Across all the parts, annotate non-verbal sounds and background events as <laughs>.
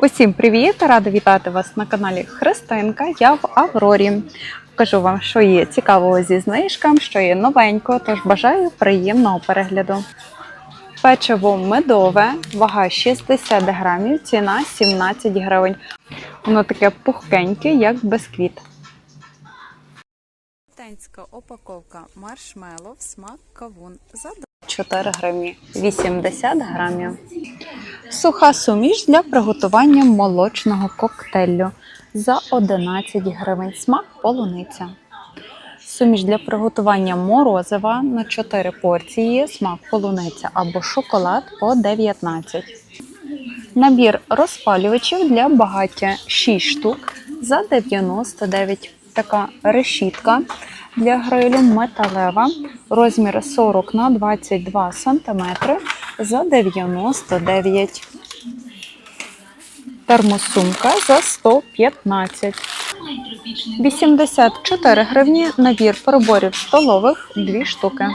Усім привіт! Рада вітати вас на каналі Христинка. Я в Аврорі. Покажу вам, що є цікавого зі знижками, що є новенького, тож бажаю приємного перегляду. Печиво медове, вага 60 грамів, ціна 17 гривень. Воно таке пухкеньке, як бисквіт. Тенська упаковка маршмеллоу, смак кавун 4 гривні 80 грамів. Суха суміш для приготування молочного коктейлю за 11 гривень. Смак полуниця. Суміш для приготування морозива на 4 порції, смак полуниця або шоколад по 19. Набір розпалювачів для багаття 6 штук за 99. Така решітка для грилю металева, розмір 40 на 22 см за 99. Термосумка за 115. 84 гривні набір приборів столових 2 штуки.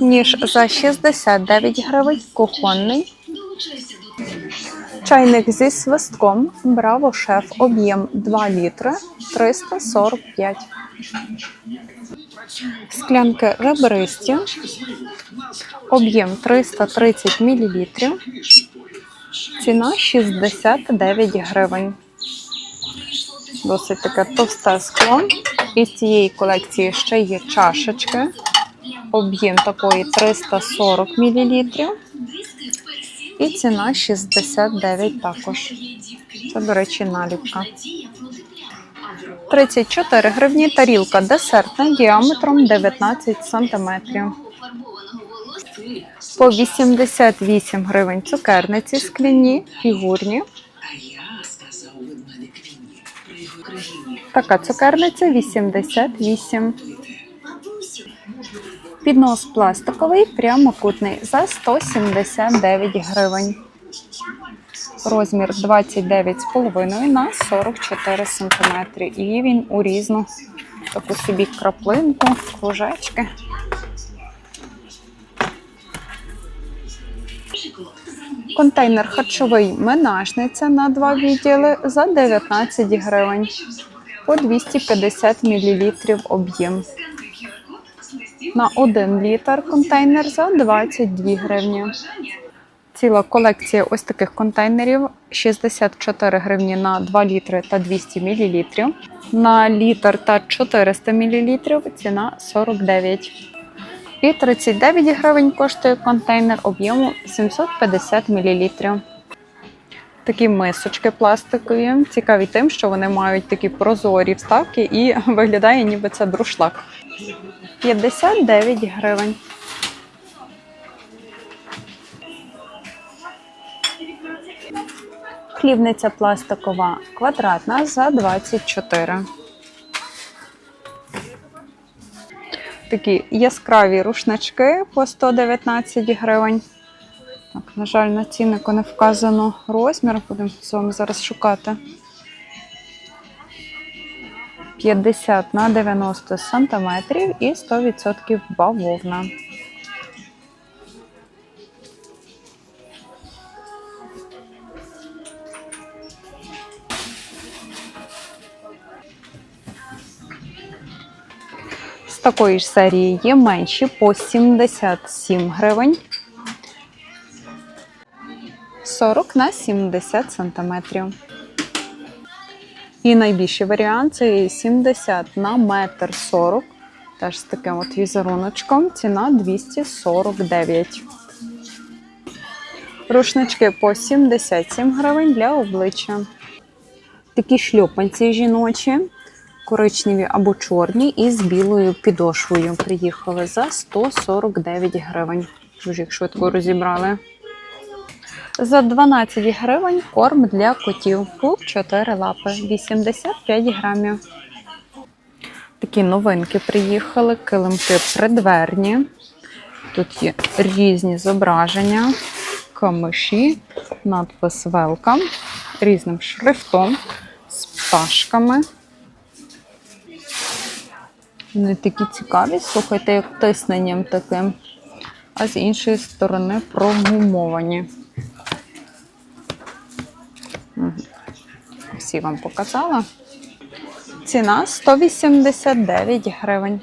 Ніж за 69 гривень кухонний. Чайник зі свистком Браво Шеф об'єм 2 літри 345. Склянки ребристі. Об'єм 330 мл. Ціна 69 гривень. Досить таке товсте скло. Із цієї колекції ще є чашечки. Об'єм такої 340 мл. І ціна 69 також. Це, до речі, наліпка. 34 гривні тарілка десертна діаметром 19 см. По 88 гривень цукерниці скляні, фігурні. Така цукерниця 88. Піднос пластиковий, прямокутний за 179 гривень. Розмір 29,5 на 44 см. І він у різну таку собі краплинку, кружечки. Контейнер харчовий менажниця на два відділи за 19 гривень по 250 мл об'єм. На 1 літр контейнер за 22 гривні. Ціла колекція ось таких контейнерів 64 гривні на 2 літри та 200 мл. На літр та 400 мл ціна 49. І 39 гривень коштує контейнер об'єму 750 мл. Такі мисочки пластикові, цікаві тим, що вони мають такі прозорі вставки і <laughs> виглядає, ніби це друшлак. 59 гривень. Хлібниця пластикова квадратна за 24. Такі яскраві рушнички по 119 гривень. Так, на жаль, на ціннику не вказано розмір. Будемо з вами зараз шукати. 50 на 90 сантиметрів і 100% бавовна. З такої ж серії є менші по 77 гривень. 40 на 70 сантиметрів. І найбільший варіант це 70 на метр 40. Теж з таким от візеруночком. Ціна 249. Рушнички по 77 гривень для обличчя. Такі шльопанці жіночі, коричневі або чорні, і з білою підошвою. Приїхали за 149 гривень. Дуже їх швидко розібрали. За 12 гривень корм для котів. Пуп 4 лапи, 85 грамів. Такі новинки приїхали, килимки придверні. Тут є різні зображення, камиші, надпис Welcome, різним шрифтом, з пташками. Вони такі цікаві, слухайте, як тисненням таким. А з іншої сторони прогумовані. Всі вам показала. Ціна 189 гривень.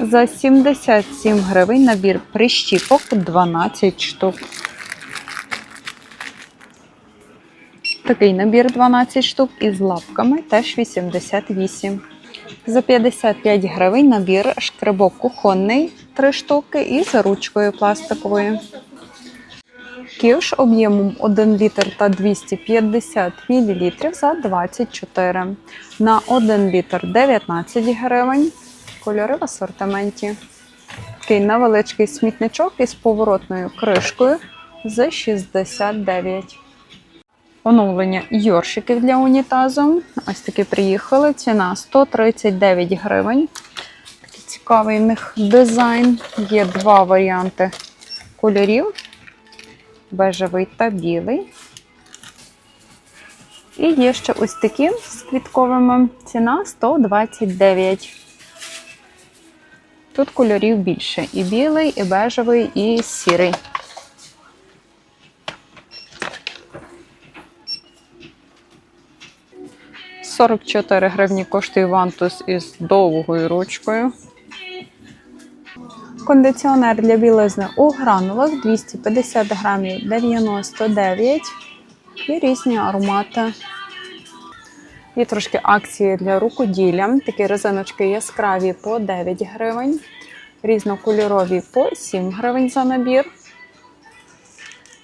За 77 гривень набір прищіпок 12 штук. Такий набір 12 штук із лапками теж 88. За 55 гривень набір шкребок кухонний 3 штуки і з ручкою пластиковою. Ківш об'ємом 1 літр та 250 мл за 24. На 1 літр 19 гривень. Кольори в асортименті. Такий невеличкий смітничок із поворотною кришкою за 69. Оновлення йоршиків для унітазу. Ось такі приїхали. Ціна 139 гривень. Такий цікавий в них дизайн. Є два варіанти кольорів: бежевий та білий. І є ще ось такі з квітковими. Ціна 129. Тут кольорів більше: і білий, і бежевий, і сірий. – 44 гривні коштує вантус із довгою ручкою. Кондиціонер для білизни у гранулах 250 грамів 99 і різні аромати. Є трошки акції для рукоділля. Такі резиночки яскраві по 9 гривень, різнокольорові по 7 гривень за набір.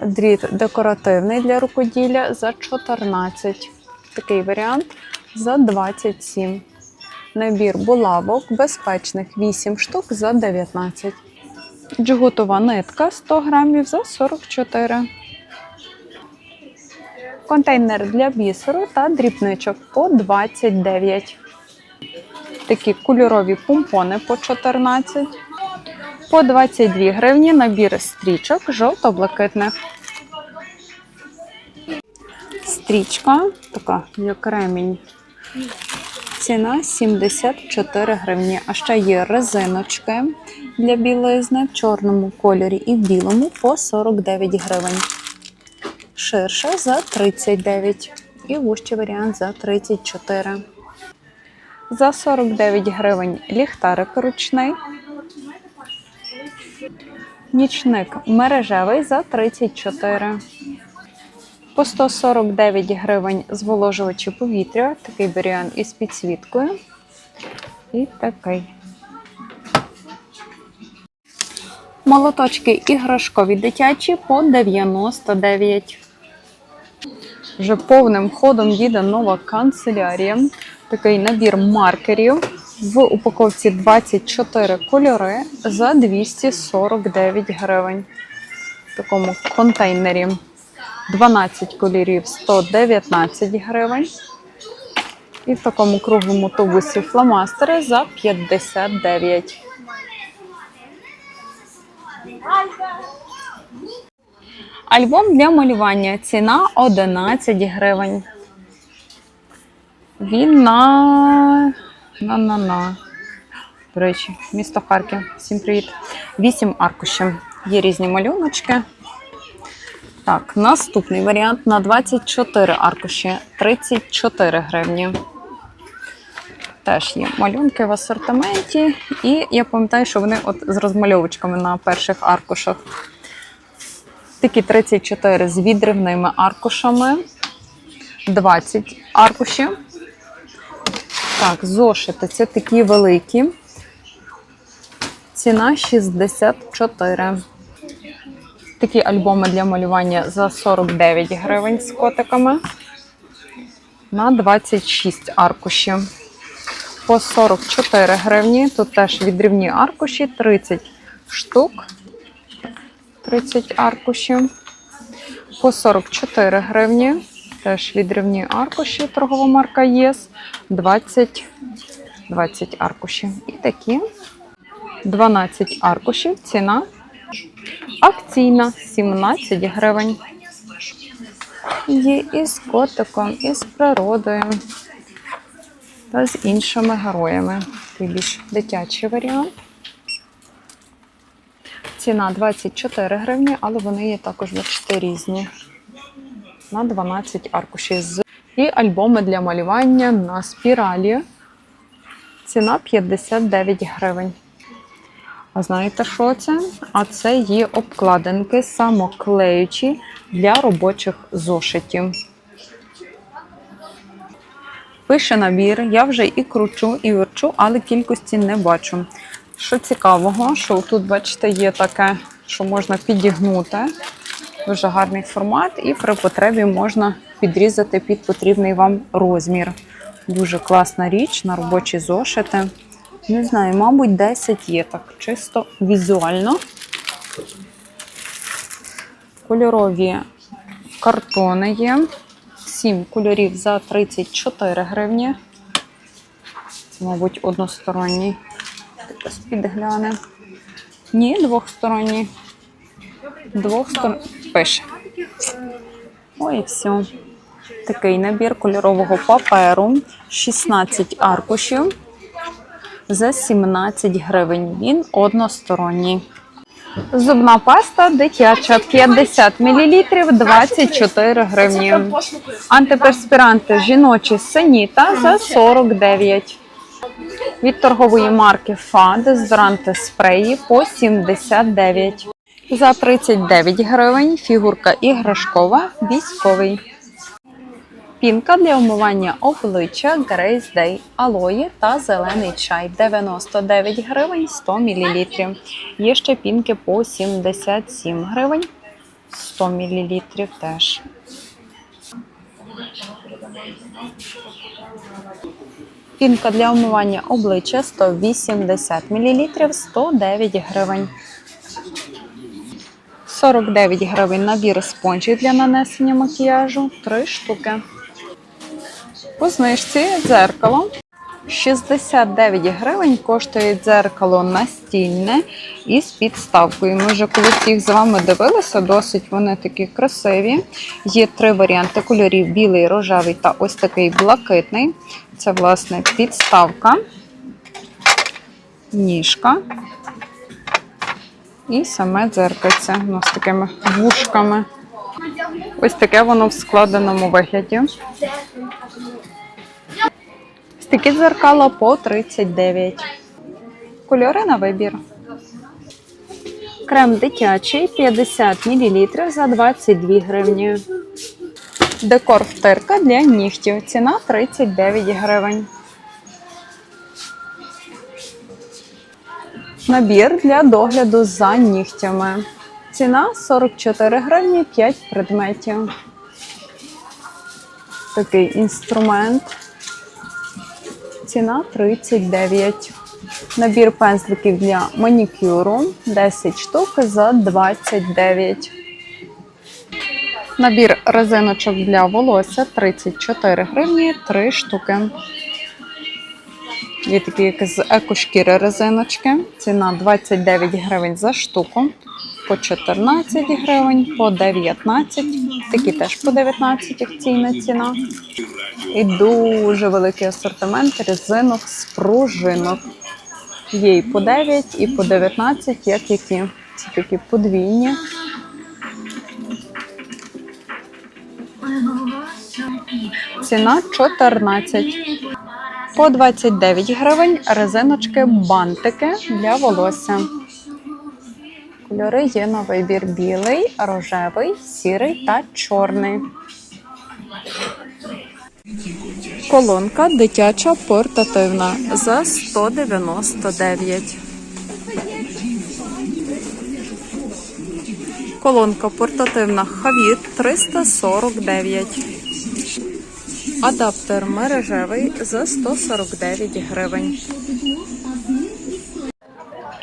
Дріт декоративний для рукоділля за 14. Такий варіант за 27. Набір булавок безпечних 8 штук за 19. Джгутова нитка 100 грамів за 44. Контейнер для бісеру та дрібничок по 29. Такі кольорові помпони по 14. По 22 гривні набір стрічок жовто-блакитних. Стрічка, така як ремінь. Ціна 74 гривні. А ще є резиночки для білизни в чорному кольорі і в білому по 49 гривень. Ширша за 39 і вужчий варіант за 34. За 49 гривень ліхтарик ручний. Нічник мережевий за 34. По 149 гривень зволожувачі повітря. Такий варіант із підсвіткою. І такий. Молоточки іграшкові дитячі по 99. Вже повним ходом їде нова канцелярія. Такий набір маркерів. В упаковці 24 кольори за 249 гривень. В такому контейнері 12 кольорів 119 гривень. І в такому круглому тубусі фломастери за 59. Альбом для малювання. Ціна 11 гривень. Він на. на на на. До речі, місто Харків. Всім привіт. 8 аркушів. Є різні малюночки. Так, наступний варіант на 24 аркуші 34 гривні. Теж є малюнки в асортименті. І я пам'ятаю, що вони от з розмальовочками на перших аркушах. Такі 34 з відривними аркушами. 20 аркушів. Так, зошити це такі великі. Ціна 64. Такі альбоми для малювання за 49 гривень з котиками. На 26 аркушів. По 44 гривні. Тут теж відрівні аркуші, 30 штук. 30 аркушів. По 44 гривні. Теж відривні аркуші, торгова марка ЄС. 20, 20 аркушів. І такі 12 аркушів. Ціна акційна 17 гривень. Є і з котиком, і з природою, та з іншими героями. Такий більш дитячий варіант. Ціна 24 гривні, але вони є також, бачите, різні. На 12 аркушів. з- І альбоми для малювання на спіралі. Ціна 59 гривень. А знаєте, що це? А це є обкладинки самоклеючі для робочих зошитів. Пише набір, я вже і кручу, і верчу, але кількості не бачу. Що цікавого, що тут, бачите, є таке, що можна підігнути. Дуже гарний формат, і при потребі можна підрізати під потрібний вам розмір. Дуже класна річ на робочі зошити. Не знаю, мабуть, 10 є так, чисто візуально. Кольорові картони є. 7 кольорів за 34 гривні. Це, мабуть, односторонній. Хтось підгляне. Ні, двохсторонній. Двохсторонній. Пише. Ой, все. Такий набір кольорового паперу. 16 аркушів за 17 гривень. Він односторонній. Зубна паста дитяча 50 мл 24 гривні. Антиперспіранти жіночі Сеніта за 49. Від торгової марки Фа дезодоранти спреї по 79. За 39 гривень фігурка іграшкова військовий. Пінка для умивання обличчя Grace Day алої та зелений чай 99 гривень 100 мл. Є ще пінки по 77 гривень 100 мл теж. Пінка для умивання обличчя 180 мл 109 гривень. 49 гривень набір спонжів для нанесення макіяжу 3 штуки. По знижці дзеркало. 69 гривень коштує дзеркало настільне із підставкою. Ми вже колись їх з вами дивилися, досить вони такі красиві. Є три варіанти кольорів: білий, рожевий та ось такий блакитний. Це, власне, підставка, ніжка і саме дзеркальце воно з такими вушками. Ось таке воно в складеному вигляді. Такі дзеркала по 39. Кольори на вибір. Крем дитячий 50 мл за 22 гривні. Декор втирка для нігтів. Ціна 39 гривень. Набір для догляду за нігтями. Ціна 44 гривні 5 предметів. Такий інструмент. Ціна 39. Набір пензликів для манікюру 10 штук за 29. Набір резиночок для волосся 34 гривні 3 штуки. Є такі як з екошкіри резиночки. Ціна 29 гривень за штуку. По 14 гривень, по 19. Такі теж по 19 акційна ціна. І дуже великий асортимент резинок з пружинок. Є і по 9, і по 19, як які. Це такі подвійні. Ціна 14. По 29 гривень резиночки бантики для волосся. Кольори є на вибір білий, рожевий, сірий та чорний. Колонка дитяча портативна за 199. Колонка портативна Хавіт 349. Адаптер мережевий за 149 гривень.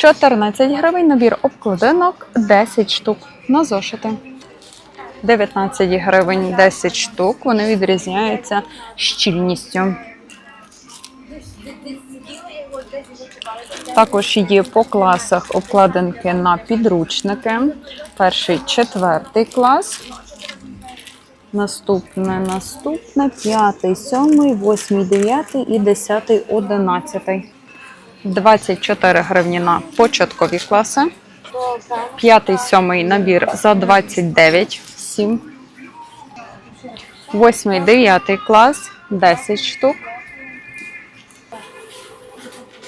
14 гривень набір обкладинок 10 штук на зошити. 19 гривень 10 штук. Вони відрізняються щільністю. Також є по класах обкладинки на підручники. Перший, четвертий клас. Наступне, наступне, п'ятий, сьомий, восьмий, дев'ятий і десятий, одинадцятий. 24 гривні на початкові класи. П'ятий, сьомий набір за 29, 7. Восьмий, дев'ятий клас 10 штук.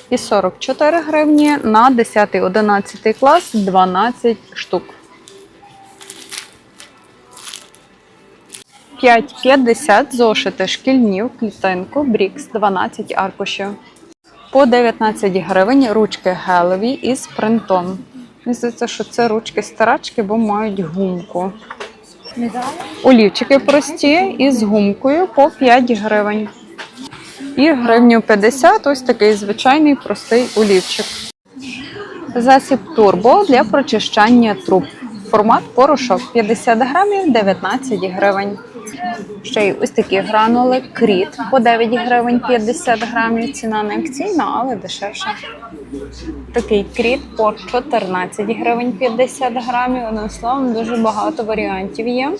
І 44 гривні на 10, 11 клас 12 штук. 5,50 зошити шкільні в клітинку Брікс 12 аркушів. По 19 гривень ручки гелеві із принтом. Мені здається, що це ручки старачки, бо мають гумку. Олівчики прості із гумкою по 5 гривень. І гривню 50 ось такий звичайний простий олівчик. Засіб турбо для прочищання труб. Формат порошок 50 грамів 19 гривень. Ще й ось такі гранули кріт по 9 гривень 50 грамів. Ціна не акційна, але дешевша. Такий кріт по 14 гривень 50 грамів. Одним словом, дуже багато варіантів є.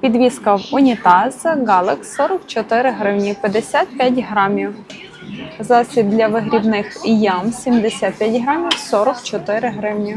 Підвіска в унітаз Галекс 44 гривні 55 грамів. Засіб для вигрібних ям 75 грамів 44 гривні.